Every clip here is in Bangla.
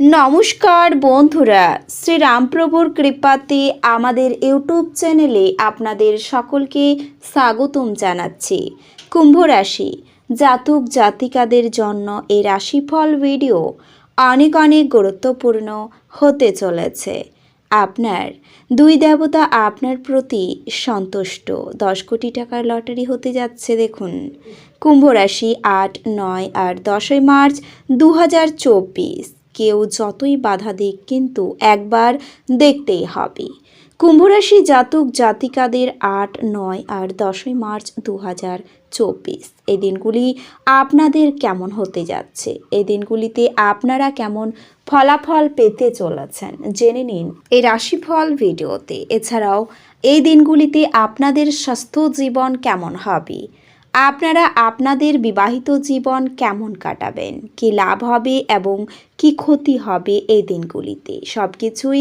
নমস্কার বন্ধুরা, শ্রীরামপ্রভুর কৃপাতে আমাদের ইউটিউব চ্যানেলে আপনাদের সকলকে স্বাগতম জানাচ্ছি। কুম্ভ রাশি জাতক জাতিকাদের জন্য এই রাশিফল ভিডিও অনেক অনেক গুরুত্বপূর্ণ হতে চলেছে। আপনার দুই দেবতা আপনার প্রতি সন্তুষ্ট। দশ কোটি টাকার লটারি হতে যাচ্ছে, দেখুন। কুম্ভ রাশি আট, নয় আর দশই মার্চ দু হাজার চব্বিশ। কেউ যতই বাধা দিক কিন্তু একবার দেখতেই হবে। কুম্ভরাশি জাতক জাতিকাদের আট, নয় আর দশই মার্চ দু হাজার চব্বিশ। এই দিনগুলি আপনাদের কেমন হতে যাচ্ছে? এই দিনগুলিতে আপনারা কেমন ফলাফল পেতে চলেছেন? জেনে নিন এই রাশিফল ভিডিওতে। এছাড়াও এই দিনগুলিতে আপনাদের স্বাস্থ্য জীবন কেমন হবে? আপনারা আপনাদের বিবাহিত জীবন কেমন কাটাবেন? কি লাভ হবে এবং কি ক্ষতি হবে এই দিনগুলিতে? সব কিছুই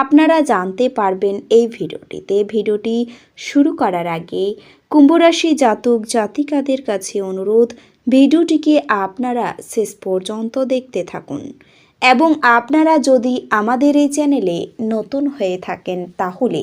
আপনারা জানতে পারবেন এই ভিডিওটিতে। ভিডিওটি শুরু করার আগে কুম্ভরাশি জাতক জাতিকাদের কাছে অনুরোধ, ভিডিওটিকে আপনারা শেষ পর্যন্ত দেখতে থাকুন। এবং আপনারা যদি আমাদের এই চ্যানেলে নতুন হয়ে থাকেন তাহলে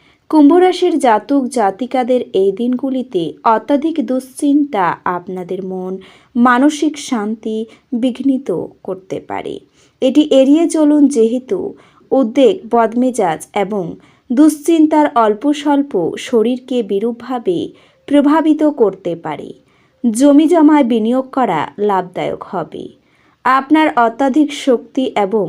কুম্ভরাশির জাতক জাতিকাদের এই দিনগুলিতে অত্যাধিক দুশ্চিন্তা আপনাদের মন মানসিক শান্তি বিঘ্নিত করতে পারে। এটি এড়িয়ে চলুন যেহেতু উদ্বেগ, বদমেজাজ এবং দুশ্চিন্তার অল্প স্বল্প শরীরকে বিরূপভাবে প্রভাবিত করতে পারে। জমি জমায় বিনিয়োগ করা লাভদায়ক হবে। আপনার অত্যাধিক শক্তি এবং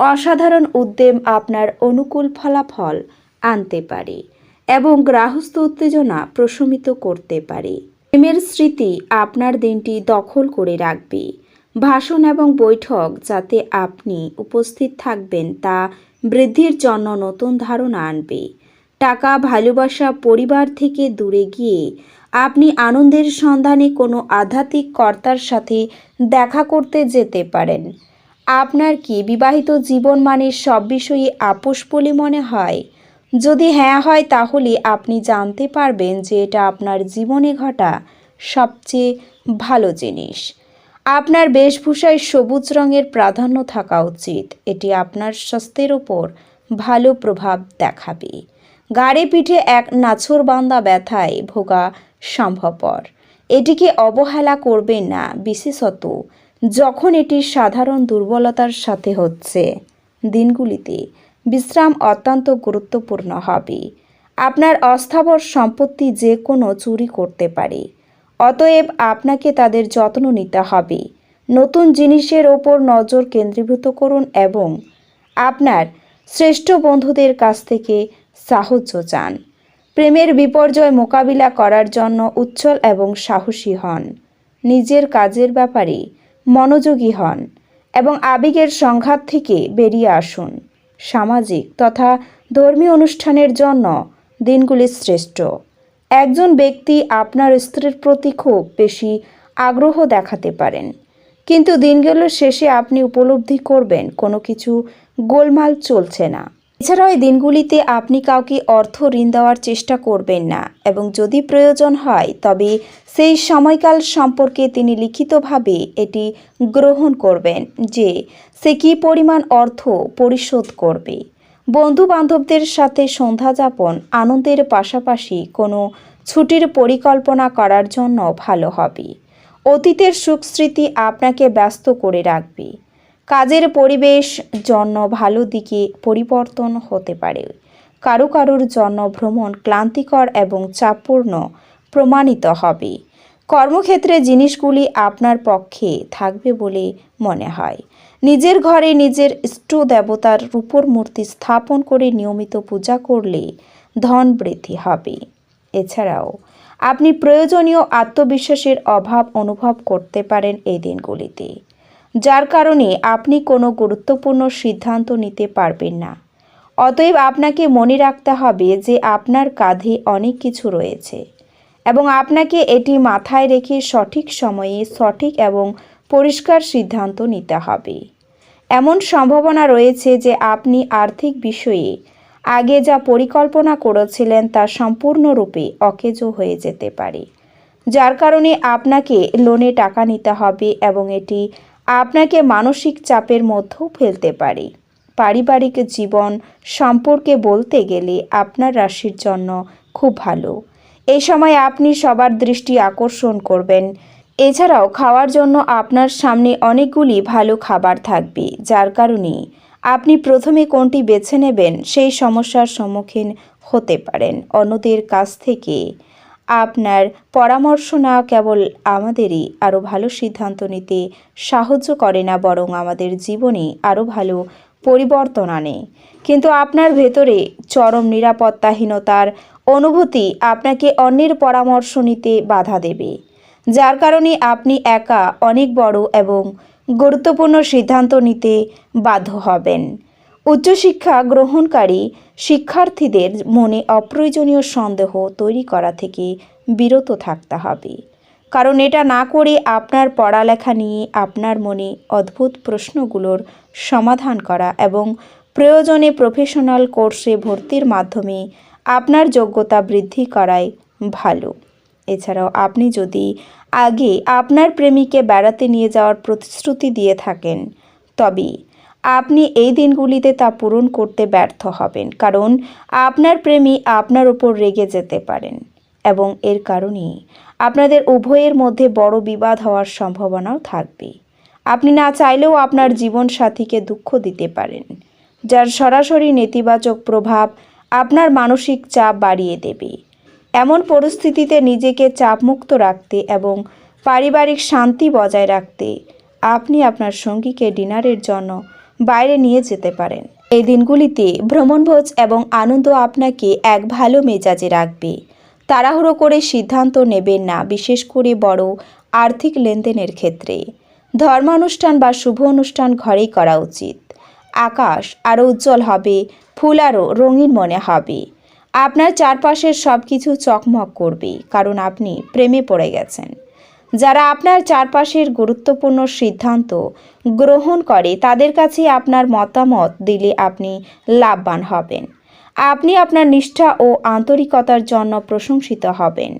অসাধারণ উদ্যম আপনার অনুকূল ফলাফল আনতে পারে এবং গ্রাহস্থ উত্তেজনা প্রশমিত করতে পারে। প্রেমের স্মৃতি আপনার দিনটি দখল করে রাখবে। ভাষণ এবং বৈঠক যাতে আপনি উপস্থিত থাকবেন তা বৃদ্ধির জন্য নতুন ধারণা আনবে। টাকা, ভালোবাসা, পরিবার থেকে দূরে গিয়ে আপনি আনন্দের সন্ধানে কোনো আধ্যাত্মিক কর্তার সাথে দেখা করতে যেতে পারেন। আপনার কি বিবাহিত জীবন মানে সব বিষয়ে আপোষ বলে মনে হয়? যদি হ্যাঁ হয় তাহলে আপনি জানতে পারবেন যে এটা আপনার জীবনে ঘটা সবচেয়ে ভালো জিনিস। আপনার বেশভূষায় সবুজ রঙের প্রাধান্য থাকা উচিত। এটি আপনার স্বাস্থ্যের ওপর ভালো প্রভাব দেখাবে। গাড়ে পিঠে এক নাছরবান্দা ব্যথায় ভোগা সম্ভবপর। এটিকে অবহেলা করবেন না, বিশেষত যখন এটি সাধারণ দুর্বলতার সাথে হচ্ছে। দিনগুলিতে বিশ্রাম অত্যন্ত গুরুত্বপূর্ণ হবে। আপনার অস্থাবর সম্পত্তি যে কোনো চুরি করতে পারে। অতএব আপনাকে তাদের যত্ন নিতে হবে। নতুন জিনিসের ওপর নজর কেন্দ্রীভূত করুন এবং আপনার শ্রেষ্ঠ বন্ধুদের কাছ থেকে সাহায্য চান। প্রেমের বিপর্যয় মোকাবিলা করার জন্য উচ্ছল এবং সাহসী হন। নিজের কাজের ব্যাপারে মনোযোগী হন এবং আবেগের সংঘাত থেকে বেরিয়ে আসুন। সামাজিক তথা ধর্মীয় অনুষ্ঠানের জন্য দিনগুলি শ্রেষ্ঠ। একজন ব্যক্তি আপনার স্ত্রীর প্রতি খুব বেশি আগ্রহ দেখাতে পারেন। কিন্তু দিনগুলোর শেষে আপনি উপলব্ধি করবেন, কোনো কিছু গোলমাল চলছে না। এছাড়াও এই দিনগুলিতে আপনি কাউকে অর্থ ঋণ দেওয়ার চেষ্টা করবেন না এবং যদি প্রয়োজন হয়, তবে সেই সময়কাল সম্পর্কে তিনি লিখিতভাবে এটি গ্রহণ করবেন যে সে কী পরিমাণ অর্থ পরিশোধ করবে? বন্ধু বান্ধবদের সাথে সন্ধ্যা যাপন আনন্দের পাশাপাশি কোনো ছুটির পরিকল্পনা করার জন্য ভালো হবে। অতীতের সুখ স্মৃতি আপনাকে ব্যস্ত করে রাখবে। কাজের পরিবেশ জন্য ভালো দিকে পরিবর্তন হতে পারে। কারও কারোর জন্য ভ্রমণ ক্লান্তিকর এবং চাপপূর্ণ প্রমাণিত হবে। কর্মক্ষেত্রে জিনিসগুলি আপনার পক্ষে থাকবে বলে মনে হয়। নিজের ঘরে নিজের ইষ্ট দেবতার রূপর মূর্তি স্থাপন করে নিয়মিত পূজা করলে ধন বৃদ্ধি হবে। এছাড়াও, আপনি প্রয়োজনীয় আত্মবিশ্বাসের অভাব অনুভব করতে পারেন এই দিনগুলিতে, যার কারণে আপনি কোনো গুরুত্বপূর্ণ সিদ্ধান্ত নিতে পারবেন না। অতএব আপনাকে মনে রাখতে হবে যে আপনার কাঁধে অনেক কিছু রয়েছে। এবং আপনাকে এটি মাথায় রেখে সঠিক সময়ে, সঠিক এবং পরিষ্কার সিদ্ধান্ত নিতে হবে। এমন সম্ভাবনা রয়েছে যে আপনি আর্থিক বিষয়ে আগে যা পরিকল্পনা করেছিলেন তা সম্পূর্ণরূপে অকেজো হয়ে যেতে পারে, যার কারণে আপনাকে লোনে টাকা নিতে হবে এবং এটি আপনাকে মানসিক চাপের মধ্যেও ফেলতে পারে। পারিবারিক জীবন সম্পর্কে বলতে গেলে আপনার রাশির জন্য খুব ভালো। এই সময় আপনি সবার দৃষ্টি আকর্ষণ করবেন। এছাড়াও খাওয়ার জন্য আপনার সামনে অনেকগুলি ভালো খাবার থাকবে, যার কারণে আপনি প্রথমে কোনটি বেছে নেবেন সেই সমস্যার সম্মুখীন হতে পারেন। অন্যদের কাছ থেকে আপনার পরামর্শ না কেবল আমাদেরই আরও ভালো সিদ্ধান্ত নিতে সাহায্য করে না, বরং আমাদের জীবনে আরও ভালো পরিবর্তন আনে। কিন্তু আপনার ভেতরে চরম নিরাপত্তাহীনতার অনুভূতি আপনাকে অন্যের পরামর্শ নিতে বাধা দেবে, যার কারণে আপনি একা অনেক বড় এবং গুরুত্বপূর্ণ সিদ্ধান্ত নিতে বাধ্য হবেন। উচ্চশিক্ষা গ্রহণকারী শিক্ষার্থীদের মনে অপ্রয়োজনীয় সন্দেহ তৈরি করা থেকে বিরত থাকতে হবে, কারণ এটা না করে আপনার পড়ালেখা নিয়ে আপনার মনে অদ্ভুত প্রশ্নগুলোর সমাধান করা এবং প্রয়োজনে প্রফেশনাল কোর্সে ভর্তির মাধ্যমে আপনার যোগ্যতা বৃদ্ধি করাই ভালো। এছাড়াও আপনি যদি আগে আপনার প্রেমিকে বেড়াতে নিয়ে যাওয়ার প্রতিশ্রুতি দিয়ে থাকেন, তবে আপনি এই দিনগুলিতে তা পূরণ করতে ব্যর্থ হবেন, কারণ আপনার প্রেমী আপনার উপর রেগে যেতে পারেন এবং এর কারণে আপনাদের উভয়ের মধ্যে বড় বিবাদ হওয়ার সম্ভাবনাও থাকবে। আপনি না চাইলেও আপনার জীবন সাথীকে দুঃখ দিতে পারেন। যার সরাসরি নেতিবাচক প্রভাব আপনার মানসিক চাপ বাড়িয়ে দেবে। এমন পরিস্থিতিতে নিজেকে চাপমুক্ত রাখতে এবং পারিবারিক শান্তি বজায় রাখতে আপনি আপনার সঙ্গীকে ডিনারের জন্য বাইরে নিয়ে যেতে পারেন। এই দিনগুলিতে ভ্রমণভোজ এবং আনন্দ আপনাকে এক ভালো মেজাজে রাখবে। তাড়াহুড়ো করে সিদ্ধান্ত নেবেন না, বিশেষ করে বড় আর্থিক লেনদেনের ক্ষেত্রে। ধর্মানুষ্ঠান বা শুভ অনুষ্ঠান ঘরেই করা উচিত। আকাশ আরও উজ্জ্বল হবে, ফুল আরও রঙিন মনে হবে। আপনার চারপাশের সব কিছু চকমক করবে, কারণ আপনি প্রেমে পড়ে গেছেন। যারা আপনার চারপাশের গুরুত্বপূর্ণ সিদ্ধান্ত গ্রহণ করে, তাদের কাছে আপনার মতামত দিলে আপনি লাভবান হবেন। আপনি আপনার নিষ্ঠা ও আন্তরিকতার জন্য প্রশংসিত হবেন।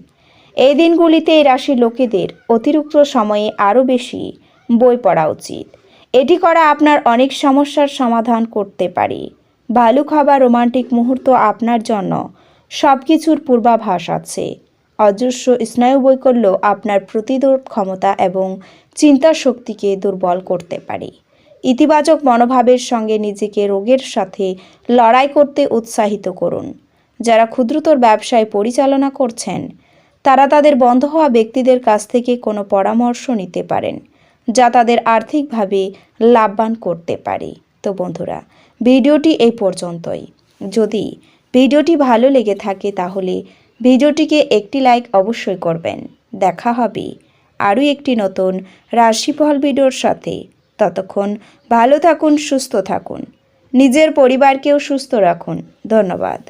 এই দিনগুলিতে এই রাশির লোকেদের অতিরিক্ত সময়ে আরও বেশি বই পড়া উচিত। এটি করা আপনার অনেক সমস্যার সমাধান করতে পারে। ভালো খাবার রোমান্টিক মুহূর্ত আপনার জন্য। সব কিছুর পূর্বাভাস আছে। অদৃশ্য স্নায়ুবৈকল্য আপনার প্রতিরোধ ক্ষমতা এবং চিন্তা শক্তিকে দুর্বল করতে পারে। ইতিবাচক মনোভাবের সঙ্গে নিজেকে রোগের সাথে লড়াই করতে উৎসাহিত করুন। যারা ক্ষুদ্রতর ব্যবসায় পরিচালনা করছেন, তারা তাদের বন্ধ হওয়া ব্যক্তিদের কাছ থেকে কোনো পরামর্শ নিতে পারেন। যা তাদের আর্থিকভাবে লাভবান করতে পারে। তো বন্ধুরা, ভিডিওটি এই পর্যন্তই। যদি ভিডিওটি ভালো লেগে থাকে তাহলে ভিডিওটিকে একটি লাইক অবশ্যই করবেন। দেখা হবে আরও একটি নতুন রাশিফল ভিডিওর সাথে। ততক্ষণ ভালো থাকুন, সুস্থ থাকুন। নিজের পরিবারকেও সুস্থ রাখুন। ধন্যবাদ।